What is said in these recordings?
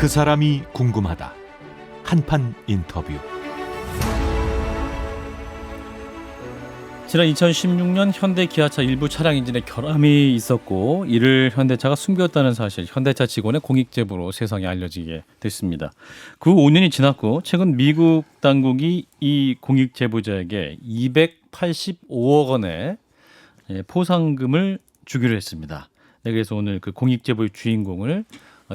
그 사람이 궁금하다. 한판 인터뷰. 지난 2016년 현대 기아차 일부 차량 엔진에 결함이 있었고 이를 현대차가 숨겼다는 사실 현대차 직원의 공익 제보로 세상에 알려지게 됐습니다. 그 5년이 지났고 최근 미국 당국이 이 공익 제보자에게 285억 원의 예, 포상금을 주기로 했습니다. 네, 그래서 오늘 그 공익 제보의 주인공을 어,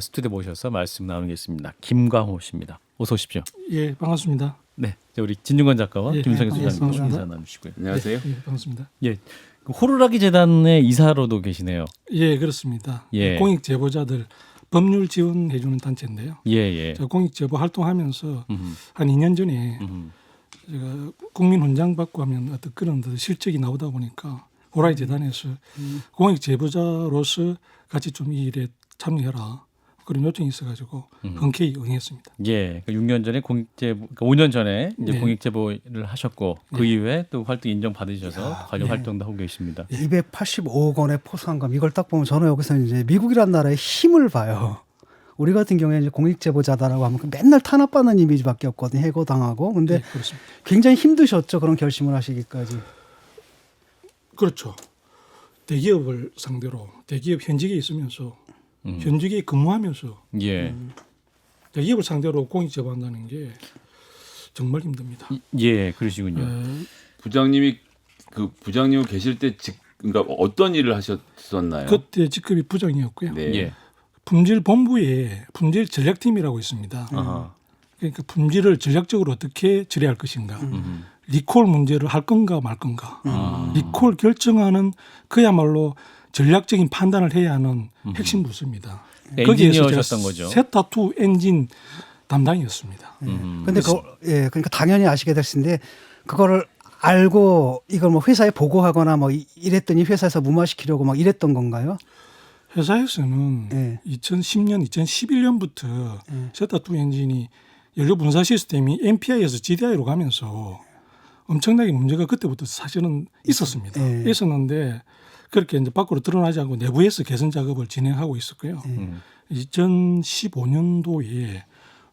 스튜디오에 모셔서 말씀 나누겠습니다. 김광호 씨입니다. 어서 오십시오. 예, 반갑습니다. 네, 이제 우리 진중권 작가와 예, 김성현 네, 소장님 반갑습니다. 인사 나누시고요. 안녕하세요. 예, 반갑습니다. 예, 그 호루라기 재단의 이사로도 계시네요. 예, 그렇습니다. 예. 공익 제보자들 법률 지원해 주는 단체인데요. 예, 예. 제가 공익 제보 활동하면서 음, 한 2년 전에 음, 제가 국민 훈장 받고 하면 어떤 그런 더 실적이 나오다 보니까 호라이 재단에서 공익 제보자로서 같이 좀 이 일에 참여해라. 그런 요청이 있어가지고 음. 흔쾌히 응했습니다. 예. 그 6년 전에 공익제보, 그러니까 5년 전에 이제 네. 공익제보를 하셨고 그 이후에 또 활동 인정 받으셔서 관련 네. 활동도 하고 계십니다. 285억 원의 포상금 이걸 딱 보면 저는 여기서 이제 미국이란 나라의 힘을 봐요. 우리 같은 경우에 이제 공익 제보자다라고 하면 그 맨날 탄압받는 이미지밖에 없거든요. 해고당하고. 근데 예, 그렇습니다. 굉장히 힘드셨죠. 그런 결심을 하시기까지. 그렇죠. 대기업을 상대로 대기업 현직에 있으면서 음. 현직에 근무하면서 예. 대기업을 상대로 공익 제보한다는 게 정말 힘듭니다. 이- 예, 그러시군요. 에, 부장님이 그 부장님 계실 때 직, 그러니까 어떤 일을 하셨었나요? 그때 직급이 부장이었고요. 네. 예. 품질 본부에 품질 전략팀이라고 있습니다. 아하. 그러니까 품질을 전략적으로 어떻게 처리할 것인가, 음. 리콜 문제를 할 건가 말 건가, 아. 리콜 결정하는 그야말로 전략적인 판단을 해야 하는 핵심 부서입니다. 네, 거기에서 거죠. 세타2 엔진 담당이었습니다. 음. 근데 그 예, 그러니까 당연히 아시게 될 텐데 그거를 알고 이걸 뭐 회사에 보고하거나 뭐 이- 이랬더니 회사에서 무마시키려고 막 이랬던 건가요? 회사에서는 예. 2010년, 2011년부터 예. 세타2 엔진이 연료 분사 시스템이 MPI에서 GDI로 가면서 엄청나게 문제가 그때부터 사실은 있었습니다. 예. 있었는데 그렇게 이제 밖으로 드러나지 않고 내부에서 개선 작업을 진행하고 있었고요. 음. 2015년도에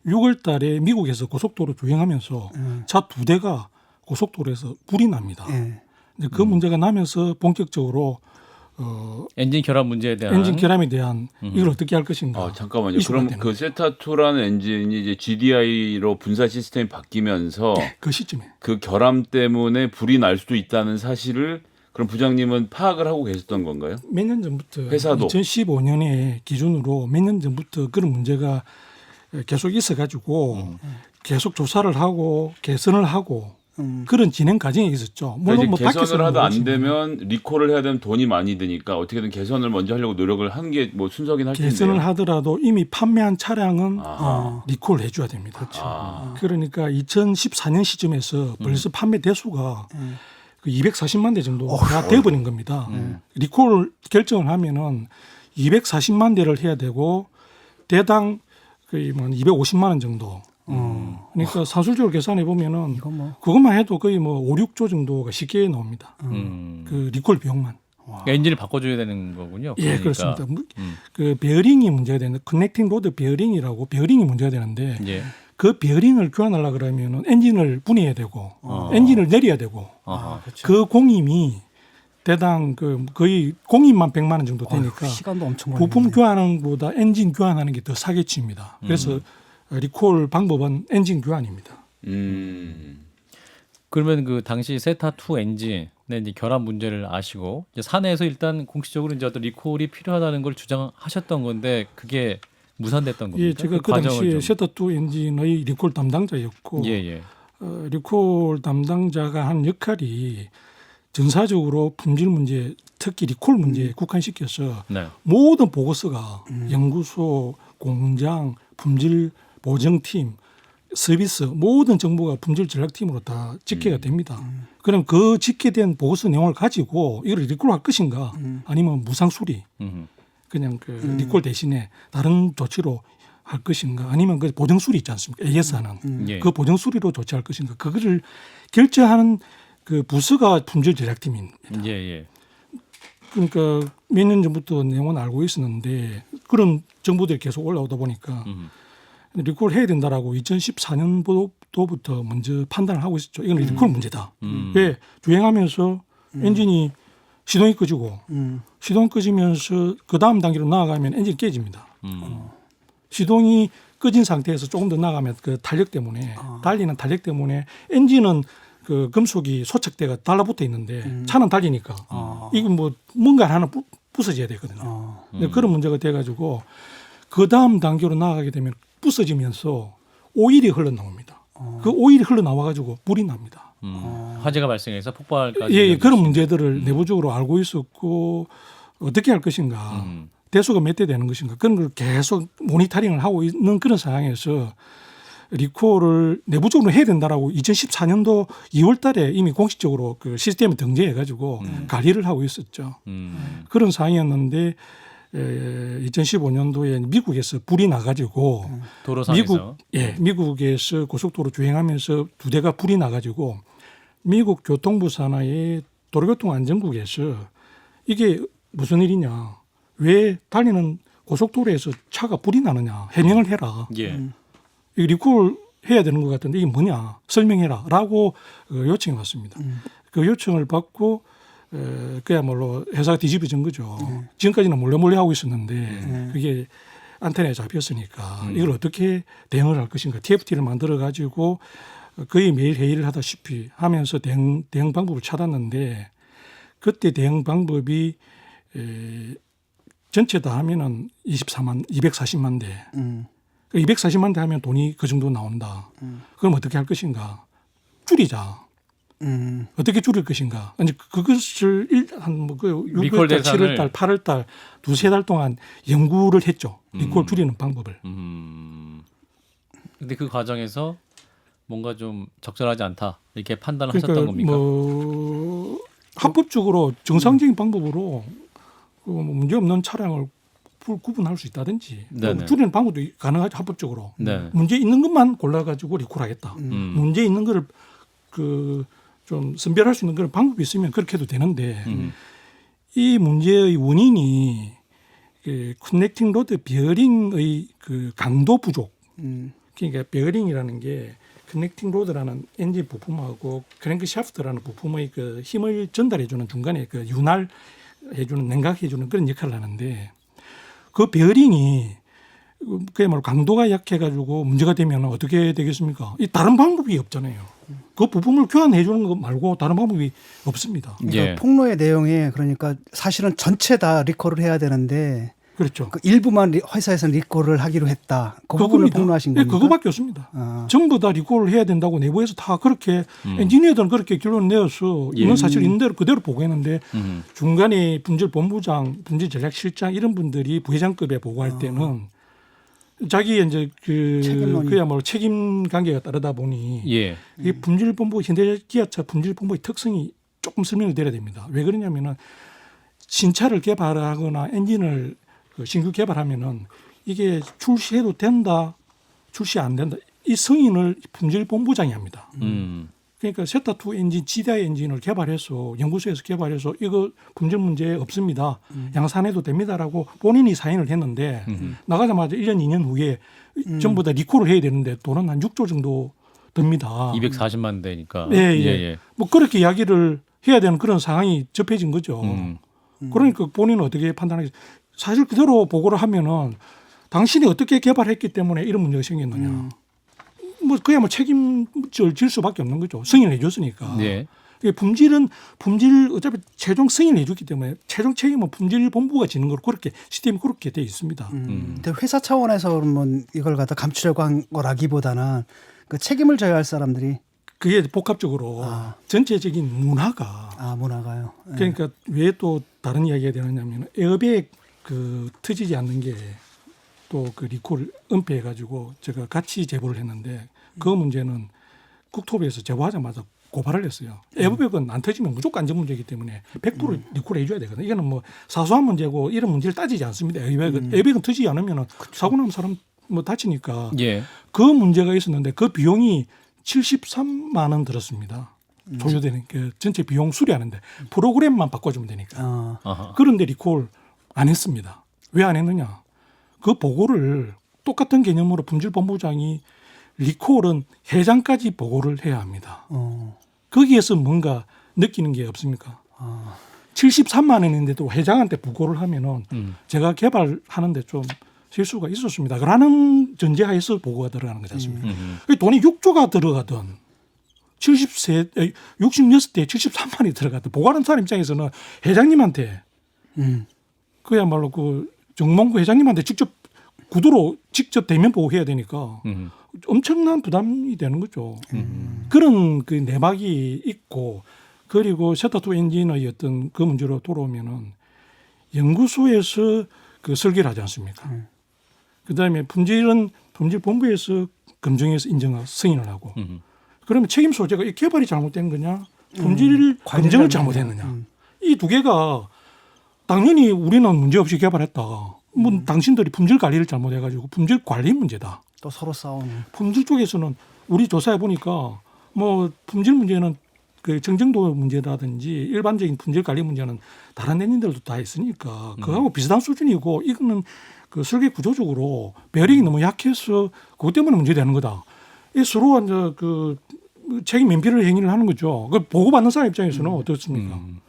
6월 달에 미국에서 고속도로 주행하면서 음. 차두 대가 고속도로에서 불이 납니다. 예. 이제 그 문제가 나면서 본격적으로 어, 엔진 결함 문제에 대한 엔진 결함에 대한 이걸 어떻게 할 것인가. 아, 잠깐만요. 그럼 그 세타2라는 엔진이 이제 GDI로 분사 시스템이 바뀌면서 그 시점에 그 결함 때문에 불이 날 수도 있다는 사실을 그럼 부장님은 파악을 하고 계셨던 건가요? 몇 년 전부터 회사도. 2015년에 기준으로 몇 년 전부터 그런 문제가 계속 있어가지고 음. 계속 조사를 하고 개선을 하고 음. 그런 진행 과정이 있었죠. 그러니까 물론 뭐 이제 개선을 하다 안 되면 리콜을 해야 되면 돈이 많이 드니까 어떻게든 개선을 먼저 하려고 노력을 한 게 뭐 순서긴 할 텐데요. 개선을 하더라도 이미 판매한 차량은 아. 어. 리콜을 해줘야 됩니다. 아. 그러니까 2014년 시점에서 벌써 판매 대수가 음. 그 240만 대 정도가 돼버린 겁니다. 리콜 결정을 하면은 240만 대를 해야 되고 대당 거의 뭐 250만 원 정도. 어. 그러니까 산술적으로 계산해 보면은 이거 뭐 그것만 해도 거의 뭐 5, 6조 정도가 쉽게 나옵니다. 음. 그 리콜 비용만. 그러니까 엔진을 바꿔줘야 되는 거군요. 예, 그러니까. 그렇습니다. 무- 음. 그 베어링이 문제가 되는 커넥팅 로드 베어링이라고 베어링이 문제가 되는데 예. 그 베어링을 교환하려 그러면은 엔진을 분해해야 되고 어. 엔진을 내려야 되고 아하. 그 공임이 대당 그 거의 공임만 100만 원 정도 되니까 어휴, 시간도 엄청 부품 걸리네. 교환하는 것보다 엔진 교환하는 게 더 사기치입니다. 그래서 리콜 방법은 엔진 교환입니다. 음. 그러면 그 당시 세타 2 엔진의 이제 결함 문제를 아시고 이제 사내에서 일단 공식적으로 이제 어떤 리콜이 필요하다는 걸 주장하셨던 건데 그게 무산됐던 겁니다. 예, 제가 그 당시에 셔터2 엔진의 리콜 담당자였고 예, 예. 어, 리콜 담당자가 한 역할이 전사적으로 품질 문제, 특히 리콜 문제에 국한시켜서 네. 모든 보고서가 연구소, 공장, 품질 보정팀, 서비스 모든 정보가 품질 전략팀으로 다 집계가 됩니다. 그럼 그 집계된 보고서 내용을 가지고 이걸 리콜할 것인가 아니면 무상 수리 음. 그냥 그 리콜 대신에 다른 조치로 할 것인가 아니면 그 보정 수리 있지 않습니까? AS하는 예. 그 보정 수리로 조치할 것인가 그거를 결정하는 그 부서가 품질 전략팀입니다. 예, 예. 그러니까 몇 년 전부터 내용은 알고 있었는데 그런 정보들이 계속 올라오다 보니까 음. 리콜 해야 된다라고 2014년도부터 먼저 판단을 하고 있었죠. 이건 리콜 문제다. 음. 왜 주행하면서 엔진이 시동이 꺼지고 음. 시동 꺼지면서 그 다음 단계로 나아가면 엔진이 깨집니다. 음. 시동이 꺼진 상태에서 조금 더 나가면 그 탄력 때문에 달리는 탄력 때문에 엔진은 그 금속이 소착대가 달라붙어 있는데 차는 달리니까 이건 뭐 뭔가 하나 부, 부서져야 되거든요. 어. 근데 그런 문제가 돼가지고 그 다음 단계로 나아가게 되면 부서지면서 오일이 흘러 나옵니다. 그 오일이 흘러 나와가지고 불이 납니다. 음. 화재가 발생해서 폭발까지. 예, 예, 그런 문제들을 내부적으로 알고 있었고 어떻게 할 것인가, 음. 대수가 몇 대 되는 것인가 그런 걸 계속 모니터링을 하고 있는 그런 상황에서 리콜을 내부적으로 해야 된다라고 2014년도 2월달에 이미 공식적으로 그 시스템에 등재해가지고 관리를 하고 있었죠. 음. 그런 상황이었는데 에, 2015년도에 미국에서 불이 나가지고 도로상에서. 미국 예 미국에서 고속도로 주행하면서 두 대가 불이 나가지고 미국 교통부 산하의 도로교통안전국에서 이게 무슨 일이냐? 왜 달리는 고속도로에서 차가 불이 나느냐? 해명을 해라. 예. 이 리콜 해야 되는 것 같은데 이게 뭐냐? 설명해라라고 어, 요청이 왔습니다. 그 요청을 받고 에, 그야말로 회사가 뒤집어진 거죠. 지금까지는 몰래 몰래 하고 있었는데 그게 안테나에 잡혔으니까 이걸 어떻게 대응을 할 것인가 TFT를 만들어 가지고 거의 매일 회의를 하다시피 하면서 대응, 대응 방법을 찾았는데 그때 대응 방법이 에, 전체 다 하면은 24만 240만 대 음. 그 240만 대 하면 돈이 그 정도 나온다. 그럼 어떻게 할 것인가? 줄이자. 음. 어떻게 줄일 것인가? 아니 그것을 한뭐그 리콜 6월달, 대상을 7월달, 8월달 두세 달 동안 연구를 했죠. 리콜 음. 줄이는 방법을. 음. 근데 그 과정에서 뭔가 좀 적절하지 않다 이렇게 판단을 그러니까 하셨던 겁니까? 뭐 합법적으로 정상적인 방법으로 그 문제 없는 차량을 구- 구분할 수 있다든지 네네. 뭐 줄이는 방법도 가능하죠 합법적으로. 네. 문제 있는 것만 골라가지고 리콜하겠다. 음. 문제 있는 거를 그 좀 선별할 수 있는 그런 방법이 있으면 그렇게 해도 되는데 음. 이 문제의 원인이 그 커넥팅 로드 베어링의 그 강도 부족. 음. 그러니까 베어링이라는 게 커넥팅 로드라는 엔진 부품하고 크랭크 샤프트라는 부품의 그 힘을 전달해주는 중간에 그 윤활 해주는 냉각해주는 그런 역할을 하는데 그 베어링이 그야말로 강도가 약해가지고 문제가 되면 어떻게 되겠습니까? 이 다른 방법이 없잖아요. 그 부품을 교환해 주는 것 말고 다른 방법이 없습니다. 그러니까 예. 폭로의 내용에 그러니까 사실은 전체 다 리콜을 해야 되는데 그렇죠. 그 일부만 리, 회사에서는 리콜을 하기로 했다. 그 부분을. 폭로하신 예, 겁니까? 그거밖에 없습니다. 아. 전부 다 리콜을 해야 된다고 내부에서 다 그렇게 음. 엔지니어들은 그렇게 결론 내어서 예. 이건 사실 있는 대로 그대로 보고했는데 음. 중간에 분질 본부장, 분질 전략실장 이런 분들이 부회장급에 보고할 때는 자기 이제 그 아. 책임론이. 그야말로 책임 관계가 따르다 보니 예. 이 분질본부 현대 기아차 분질본부의 특성이 조금 설명을 드려야 됩니다. 왜 그러냐면은 신차를 개발하거나 엔진을 그 신규 개발하면은 이게 출시해도 된다, 출시 안 된다. 이 승인을 분질본부장이 합니다. 음. 그러니까 세타2 엔진, 지다이 엔진을 개발해서 연구소에서 개발해서 이거 분질 문제 없습니다. 양산해도 됩니다라고 본인이 사인을 했는데 음. 나가자마자 1년, 2년 후에 전부 다 리콜을 해야 되는데 돈은 한 6조 정도 듭니다. 240만 대니까. 예, 예. 뭐 그렇게 이야기를 해야 되는 그런 상황이 접해진 거죠. 음. 그러니까 본인은 어떻게 판단하겠어요? 사실 그대로 보고를 하면은 당신이 어떻게 개발했기 때문에 이런 문제가 생겼느냐. 뭐 그야말로 책임을 질 수밖에 없는 거죠. 승인을 해줬으니까. 네. 이게 품질은 품질 어차피 최종 승인을 해줬기 때문에 최종 책임은 품질 본부가 지는 걸 그렇게 시스템이 그렇게 돼 있습니다. 음. 근데 회사 차원에서 그러면 이걸 갖다 감추려고 한 거라기보다는 그 책임을 져야 할 사람들이 그게 복합적으로 아. 전체적인 문화가 아 문화가요. 예. 그러니까 왜 또 다른 이야기가 되느냐면 에어백 그 터지지 않는 게 또 그 리콜을 은폐해 가지고 제가 같이 제보를 했는데 그 문제는 국토부에서 제보하자마자 고발을 했어요. 에어백은 안 터지면 무조건 안전 문제이기 때문에 100% 리콜 해줘야 되거든요. 이거는 뭐 사소한 문제고 이런 문제를 따지지 않습니다. 에어백은 에어백은 터지지 않으면 사고 나면 사람 뭐 다치니까 예. 그 문제가 있었는데 그 비용이 73만 원 들었습니다. 소요되는 그 전체 비용 수리하는데 프로그램만 바꿔주면 되니까. 어. 아하. 그런데 리콜 안 했습니다. 왜 안 했느냐? 그 보고를 똑같은 개념으로 품질본부장이 리콜은 회장까지 보고를 해야 합니다. 어. 거기에서 뭔가 느끼는 게 없습니까? 아. 73만 원인데도 회장한테 부고를 하면은 음. 제가 개발하는데 좀 실수가 있었습니다. 그러는 전제하에서 보고가 들어가는 거지 않습니까? 음. 그 돈이 6조가 들어가던 70세, 66대 73만이 들어가던 보고하는 사람 입장에서는 회장님한테 음. 그야말로 그 정몽구 회장님한테 직접 구도로 직접 대면 보고 해야 되니까 음. 엄청난 부담이 되는 거죠. 음. 그런 그 내막이 있고 그리고 셔터투 엔진의 어떤 그 문제로 돌아오면은 연구소에서 그 설계를 하지 않습니까? 그다음에 품질은 품질 본부에서 검증해서 인정하고 승인을 하고 음. 그러면 책임 소재가 이 개발이 잘못된 거냐, 품질 검증을 잘못했느냐 이두 개가 당연히 우리는 문제 없이 개발했다. 뭐 당신들이 품질 관리를 잘못해가지고 품질 관리 문제다. 또 서로 싸우는. 품질 쪽에서는 우리 조사해 보니까 뭐 품질 문제는 그 정정도 문제라든지 일반적인 품질 관리 문제는 다른 엔진들도 다 있으니까 그거하고 비슷한 수준이고 이거는 그 설계 구조적으로 배링이 너무 약해서 그것 때문에 문제되는 거다. 이 서로 이제 그 책임 면피를 행위를 하는 거죠. 그 보고받는 사람 입장에서는 어떻습니까? 음.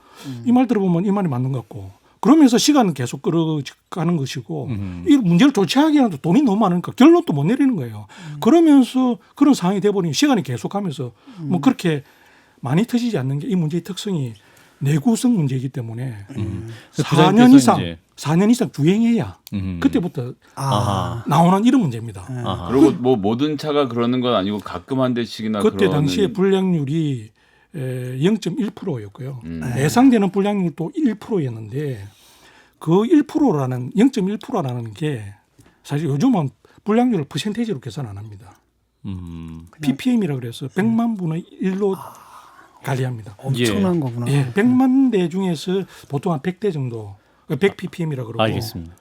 이말 들어보면 이 말이 맞는 것 같고 그러면서 시간은 계속 끌어가는 것이고 음. 이 문제를 조치하기에는 돈이 너무 많으니까 결론도 못 내리는 거예요. 그러면서 그런 상황이 돼버리면 시간이 계속하면서 뭐 그렇게 많이 터지지 않는 게 이 문제의 특성이 내구성 문제이기 때문에 음. 4년 이상 이제, 4년 이상 주행해야 음. 그때부터 아. 나오는 이런 문제입니다. 아하. 그리고 뭐 모든 차가 그러는 건 아니고 가끔 한 대씩이나 그때 그러는 당시에 불량률이 0.1%였고요. 음. 예상되는 불량률도 1%였는데 그 1%라는 0.1%라는 게 사실 요즘은 불량률을 퍼센테이지로 계산 안 합니다. 음. ppm이라 그래서 100만 분의 1로 관리합니다. 엄청난 거구나. 예, 100만 대 중에서 보통 한 100대 정도 100 ppm이라 그러고 알겠습니다.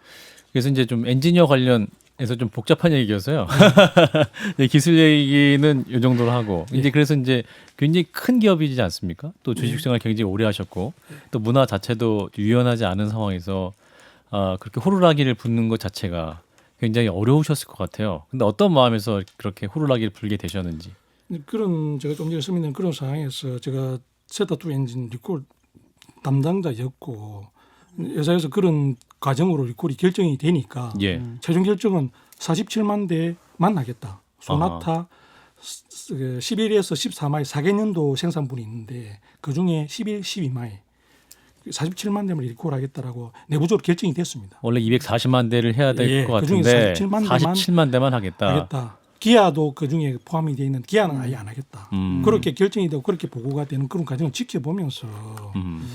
그래서 이제 좀 엔지니어 관련 해서 좀 복잡한 얘기여서요. 네. 네, 기술 얘기는 이 정도로 하고 이제 그래서 이제 굉장히 큰 기업이지 않습니까? 또 네. 주식생활 굉장히 오래 하셨고 또 문화 자체도 유연하지 않은 상황에서 아, 그렇게 호루라기를 붓는 것 자체가 굉장히 어려우셨을 것 같아요. 근데 어떤 마음에서 그렇게 호루라기를 불게 되셨는지. 그런 제가 좀 전에 설명드린 그런 상황에서 제가 세타2 엔진 리콜 담당자였고 회사에서 그런 과정으로 리콜이 결정이 되니까 예. 최종 결정은 47만 대만 하겠다. 소나타 11에서 14마일 4개년도 생산분이 있는데 그 중에 11, 12마일 47만 대만 리콜 하겠다라고 내부적으로 결정이 됐습니다. 원래 240만 대를 해야 될 예, 것 그중에 같은데 47만 대만 47만 대만 하겠다. 하겠다. 기아도 그 중에 포함이 되어 있는 기아는 아예 안 하겠다. 음. 그렇게 결정이 되고 그렇게 보고가 되는 그런 과정을 지켜보면서 음.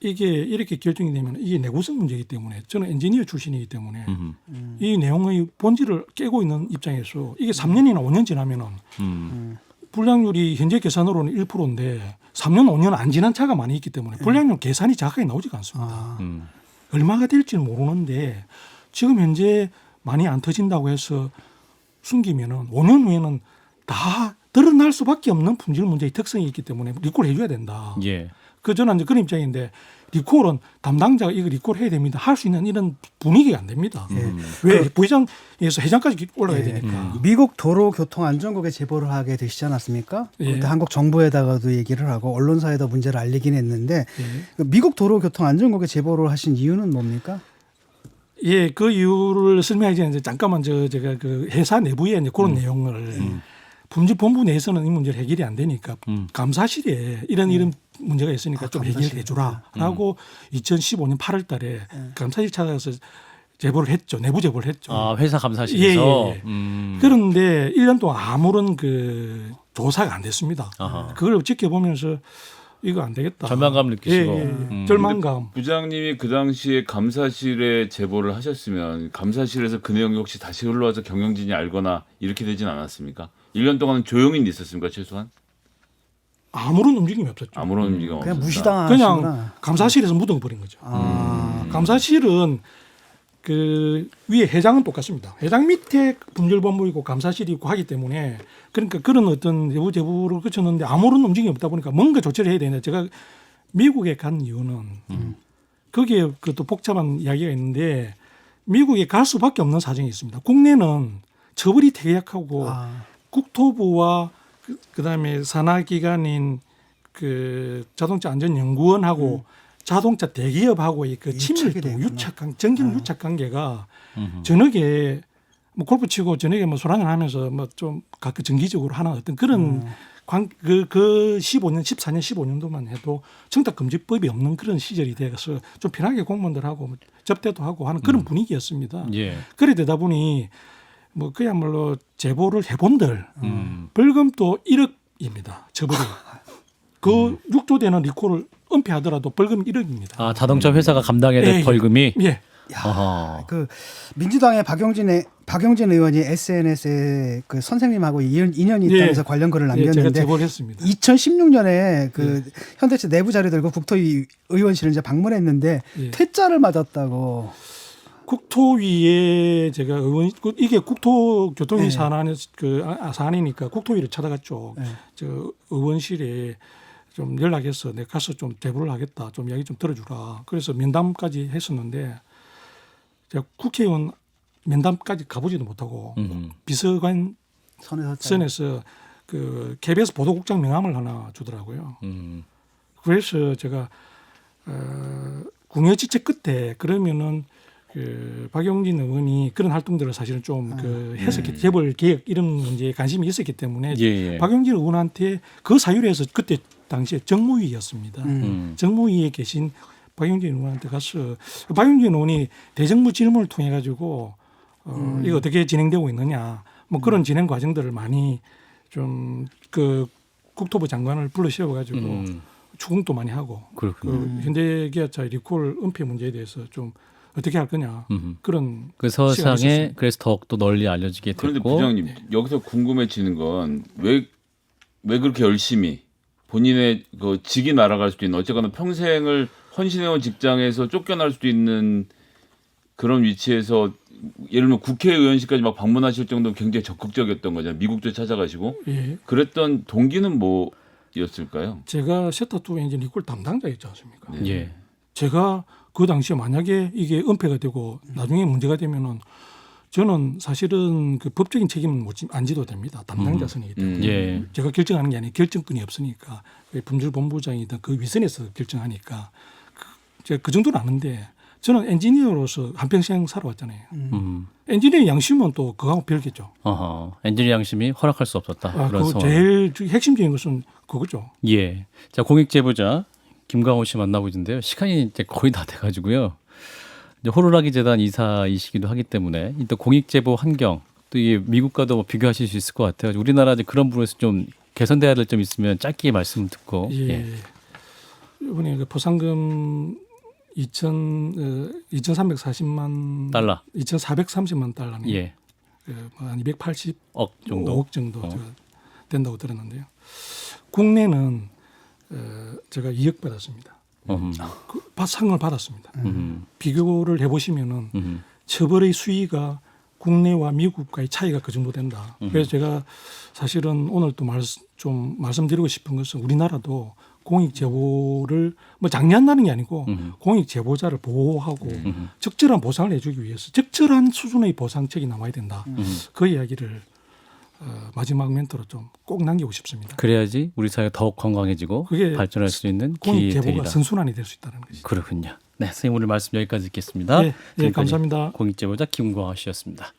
이게 이렇게 결정이 되면 이게 내구성 문제이기 때문에 저는 엔지니어 출신이기 때문에 음. 이 내용의 본질을 깨고 있는 입장에서 이게 3년이나 5년 지나면은 음. 불량률이 현재 계산으로는 1%인데 3년 5년 안 지난 차가 많이 있기 때문에 불량률 계산이 정확하게 나오지가 않습니다. 아. 음. 얼마가 될지는 모르는데 지금 현재 많이 안 터진다고 해서 숨기면은 5년 후에는 다 드러날 수밖에 없는 품질 문제의 특성이 있기 때문에 리콜 해줘야 된다. 예. 그 저는 이제 그런 입장인데 리콜은 담당자가 이거 리콜 해야 됩니다. 할 수 있는 이런 분위기가 안 됩니다. 음. 왜 부회장에서 회장까지 올라가야 예. 되니까. 미국 도로교통안전국에 제보를 하게 되시지 않았습니까? 예. 그때 한국 정부에다가도 얘기를 하고 언론사에도 문제를 알리긴 했는데 예. 그 미국 도로교통안전국에 제보를 하신 이유는 뭡니까? 예, 그 이유를 설명하기 전에 이제 잠깐만 저 제가 그 회사 내부에 이제 그런 내용을 품질 본부 내에서는 이 문제를 해결이 안 되니까 음. 감사실에 이런 이런 문제가 있으니까 아, 좀. 해결해 주라라고 2015년 8월 달에 감사실 찾아가서 제보를 했죠. 내부 제보를 했죠. 아 회사 감사실에서. 예, 예. 음. 그런데 1년 동안 아무런 그 조사가 안 됐습니다. 아하. 그걸 지켜보면서 이거 안 되겠다. 절망감 느끼시고. 예, 예. 음. 절망감. 부장님이 그 당시에 감사실에 제보를 하셨으면 감사실에서 그 내용이 혹시 다시 흘러와서 경영진이 알거나 이렇게 되진 않았습니까? 1년 동안은 조용히 있었습니까 최소한? 아무런 움직임이 없었죠. 아무런 움직임 그냥 없었다. 무시당하시구나. 그냥 감사실에서 묻어버린 거죠. 아. 감사실은 그 위에 회장은 똑같습니다. 회장 밑에 분열본부이고 감사실이 있고 하기 때문에 그러니까 그런 어떤 내부 제보를 거쳤는데 아무런 움직임이 없다 보니까 뭔가 조치를 해야 되는데 제가 미국에 간 이유는 거기에 그 또 복잡한 이야기가 있는데 미국에 갈 수밖에 없는 사정이 있습니다. 국내는 처벌이 되게 약하고 아, 국토부와 그, 그다음에 산하기관인 그 자동차 안전연구원하고 자동차 대기업하고의 그 음. 유착이 친밀도 되구나. 유착 관 정경 아. 유착 관계가 음흠. 저녁에 뭐 골프 치고 저녁에 뭐술 한잔 하면서 뭐 좀 가끔 정기적으로 하는 어떤 그런 음. 관, 그, 그 15년, 14년, 15년도만 해도 청탁 금지법이 없는 그런 시절이 돼서 좀 편하게 공무원들하고 뭐 접대도 하고 하는 그런 분위기였습니다. 예. 그래 되다 보니 뭐 그야말로 제보를 해본들 음. 벌금도 1억입니다. 처벌이. 그 6조 되는 리콜을 은폐하더라도 벌금 1억입니다. 아 자동차 회사가 감당해야 될 예, 예. 벌금이 예. 아하. 그 민주당의 박용진의 박용진 의원이 SNS에 그 선생님하고 인- 인연이 예. 있다면서 관련 글을 예, 남겼는데 제보를 했습니다. 2016년에 그 현대차 내부 자료 들고 국토위 의원실을 이제 방문했는데 예. 퇴짜를 맞았다고. 국토위에 제가 의원 그 이게 국토교통위 네. 사안에 그 아, 사안이니까 국토위를 찾아갔죠. 네. 저 의원실에 좀 연락해서 내가 가서 좀 제보를 하겠다. 좀 이야기 좀 들어주라. 그래서 면담까지 했었는데 제가 국회의원 면담까지 가보지도 못하고 음. 비서관 선에서 선에서 그 KBS 보도국장 명함을 하나 주더라고요. 음. 그래서 제가 어, 궁여지책 끝에 그러면은 그 박용진 의원이 그런 활동들을 사실은 좀그 했었기 재벌 개혁 이런 문제에 관심이 있었기 때문에 예, 예. 박용진 의원한테 그 사유로 해서 그때 당시에 정무위였습니다. 음. 음. 정무위에 계신 박용진 의원한테 가서 박용진 의원이 대정부 질문을 통해 가지고 어, 이거 어떻게 진행되고 있느냐 뭐 그런 진행 과정들을 많이 좀 그 국토부 장관을 불러 세워 가지고 음. 추궁도 많이 하고 그렇군요. 그 현대기아차 리콜 은폐 문제에 대해서 좀 어떻게 할 거냐 음. 그런 그 서상에. 그래서 더욱더 널리 알려지게 그런데 됐고 부장님 여기서 궁금해지는 건 왜 왜 그렇게 열심히 본인의 그 직이 날아갈 수도 있는 어쨌거나 평생을 헌신해온 직장에서 쫓겨날 수도 있는 그런 위치에서 예를 들면 국회의원실까지 막 방문하실 정도면 굉장히 적극적이었던 거잖아요. 미국도 찾아가시고 예 그랬던 동기는 뭐였을까요? 제가 세타2 엔진 리콜 담당자였지 않습니까? 네. 예. 제가 그 당시에 만약에 이게 은폐가 되고 나중에 문제가 되면은 저는 사실은 그 법적인 책임은 못 지- 안 지도 됩니다. 담당자 선이기 때문에. 음. 예. 제가 결정하는 게 아니라 결정권이 없으니까 그 품질본부장이든 그 위선에서 결정하니까 그, 제가 그 정도는 아는데 저는 엔지니어로서 한평생 살아왔잖아요. 음. 엔지니어 양심은 또 그거하고 별개죠. 어허. 엔지니어 양심이 허락할 수 없었다. 아, 그런 그. 제일 주- 핵심적인 것은 그거죠. 예. 자, 공익 제보자 김광호 씨 만나고 있는데요. 시간이 이제 거의 다 돼 가지고요. 이제 호루라기 재단 이사이시기도 하기 때문에 또 공익 제보 환경 또 이게 미국과도 뭐 비교하실 수 있을 것 같아요. 우리나라 이제 그런 부분에서 좀 개선돼야 될 점 있으면 짧게 말씀 듣고 예. 예. 이번에 그 포상금 2천 어, 2,340만 달러. 2,430만 달러네. 예. 그한 280억 억 정도. 정도 어. 된다고 들었는데요. 국내는 어, 제가 2억 받았습니다. 음. 그 바- 상을 받았습니다. 음. 비교를 해보시면은 음. 처벌의 수위가 국내와 미국과의 차이가 그 정도 된다. 그래서 제가 사실은 오늘 또 말, 좀 말씀드리고 싶은 것은 우리나라도 공익 제보를 뭐 장려한다는 게 아니고 음. 공익 제보자를 보호하고 음. 적절한 보상을 해주기 위해서 적절한 수준의 보상책이 나와야 된다. 음. 그 이야기를 어, 마지막 멘트로 좀 꼭 남기고 싶습니다. 그래야지 우리 사회가 더욱 건강해지고 발전할 수 있는 공익 기회 제보가 되리라. 선순환이 될 수 있다는 것이죠. 그렇군요. 네, 선생님 오늘 말씀 여기까지 듣겠습니다. 네, 네, 감사합니다. 공익제보자 김광호 씨였습니다.